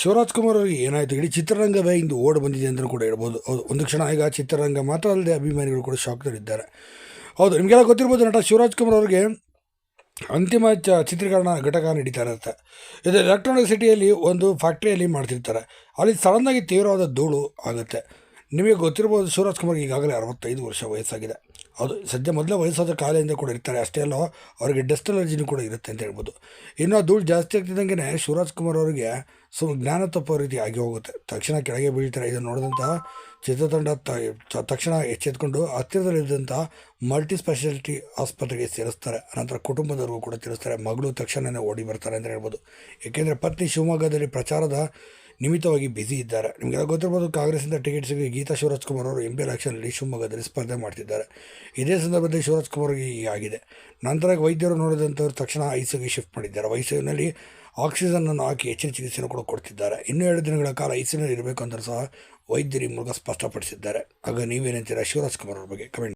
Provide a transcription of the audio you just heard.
ಶಿವರಾಜ್ ಕುಮಾರ್ ಅವರಿಗೆ ಏನಾಯಿತು? ಇಡೀ ಚಿತ್ರರಂಗವೇ ಇಂದು ಓಡ್ ಬಂದಿದೆ ಅಂತಲೂ ಕೂಡ ಹೇಳ್ಬೋದು. ಹೌದು, ಒಂದು ಕ್ಷಣ ಈಗ ಚಿತ್ರರಂಗ ಮಾತ್ರ ಅಲ್ಲದೆ ಅಭಿಮಾನಿಗಳು ಕೂಡ ಶಾಕ್ನಲ್ಲಿದ್ದಾರೆ ಹೌದು, ನಿಮಗೆಲ್ಲ ಗೊತ್ತಿರ್ಬೋದು ನಟ ಶಿವರಾಜ್ ಕುಮಾರ್ ಅವರಿಗೆ ಅಂತಿಮ ಚ ಚಿತ್ರೀಕರಣ ಘಟಕ ನಡೀತಾ ಇರುತ್ತೆ. ಇದು ಎಲೆಕ್ಟ್ರಾನಿಕ್ ಸಿಟಿಯಲ್ಲಿ ಒಂದು ಫ್ಯಾಕ್ಟ್ರಿಯಲ್ಲಿ ಮಾಡ್ತಿರ್ತಾರೆ. ಅಲ್ಲಿ ಸಡನ್ನಾಗಿ ತೀವ್ರವಾದ ಧೂಳು ಆಗುತ್ತೆ. ನಿಮಗೆ ಗೊತ್ತಿರ್ಬೋದು ಶಿವರಾಜ್ ಕುಮಾರ್ಗೆ ಈಗಾಗಲೇ ಅರವತ್ತೈದು ವರ್ಷ ವಯಸ್ಸಾಗಿದೆ. ಅದು ಸದ್ಯ ಮೊದಲೇ ವಯಸ್ಸಾದ ಕಾಲೆಯಿಂದ ಕೂಡ ಇರ್ತಾರೆ, ಅಷ್ಟೇ ಅಲ್ಲ ಅವರಿಗೆ ಡಸ್ಟ್ ಅಲರ್ಜಿನೂ ಕೂಡ ಇರುತ್ತೆ ಅಂತ ಹೇಳ್ಬೋದು. ಇನ್ನು ಧೂಳು ಜಾಸ್ತಿ ಆಗ್ತಿದ್ದಂಗೆ ಶಿವರಾಜ್ ಕುಮಾರ್ ಅವರಿಗೆ ಸ್ವಲ್ಪ ಜ್ಞಾನ ತಪ್ಪೋ ರೀತಿ ಆಗಿ ಹೋಗುತ್ತೆ. ತಕ್ಷಣ ಕೆಳಗೆ ಬೀಳ್ತಾರೆ, ಇದನ್ನು ನೋಡಿದಂತಹ ಚಿತ್ರತಂಡ ತಕ್ಷಣ ಎಚ್ಚೆತ್ಕೊಂಡು ಹತ್ತಿರದಲ್ಲಿದ್ದಂಥ ಮಲ್ಟಿ ಸ್ಪೆಷಾಲಿಟಿ ಆಸ್ಪತ್ರೆಗೆ ಸೇರಿಸ್ತಾರೆ. ಅನಂತರ ಕುಟುಂಬದವ್ರಿಗೂ ಕೂಡ ತಿಳಿಸ್ತಾರೆ, ಮಗಳು ತಕ್ಷಣವೇ ಓಡಿ ಬರ್ತಾರೆ ಅಂತ ಹೇಳ್ಬೋದು. ಏಕೆಂದರೆ ಪತ್ನಿ ಶಿವಮೊಗ್ಗದಲ್ಲಿ ಪ್ರಚಾರದ ನಿಮಿತ್ತವಾಗಿ ಬ್ಯುಸಿ ಇದ್ದಾರೆ. ನಿಮಗೆಲ್ಲ ಗೊತ್ತಿರ್ಬೋದು ಕಾಂಗ್ರೆಸ್ನಿಂದ ಟಿಕೆಟ್ ಸಿಗಿ ಗೀತಾ ಶಿವರಾಜ್ ಕುಮಾರ್ ಅವರು ಎಂ ಪಿ ಎಲೆಕ್ಷನಲ್ಲಿ ಶಿವಮೊಗ್ಗದಲ್ಲಿ ಸ್ಪರ್ಧೆ ಮಾಡ್ತಿದ್ದಾರೆ. ಇದೇ ಸಂದರ್ಭದಲ್ಲಿ ಶಿವರಾಜ್ ಕುಮಾರ್ಗೆ ಹೀಗೆ ಆಗಿದೆ. ನಂತರ ವೈದ್ಯರು ನೋಡಿದಂಥವ್ರು ತಕ್ಷಣ ಐಸಿಯುಗೆ ಶಿಫ್ಟ್ ಮಾಡಿದ್ದಾರೆ. ಐಸಿಯುನಲ್ಲಿ ಆಕ್ಸಿಜನನ್ನು ಹಾಕಿ ಹೆಚ್ಚಿನ ಚಿಕಿತ್ಸೆಯನ್ನು ಕೂಡ ಕೊಡ್ತಿದ್ದಾರೆ. ಇನ್ನೂ ಎರಡು ದಿನಗಳ ಕಾಲ ಐಸಿಯುನಲ್ಲಿ ಇರಬೇಕು ಅಂತ ಸಹ ವೈದ್ಯರು ಮೂಲಕ ಸ್ಪಷ್ಟಪಡಿಸಿದ್ದಾರೆ. ಆಗ ನೀವೇನಂತೀರಾ ಶಿವರಾಜ್ ಕುಮಾರ್ ಅವ್ರ ಬಗ್ಗೆ ಕಮೆಂಟ್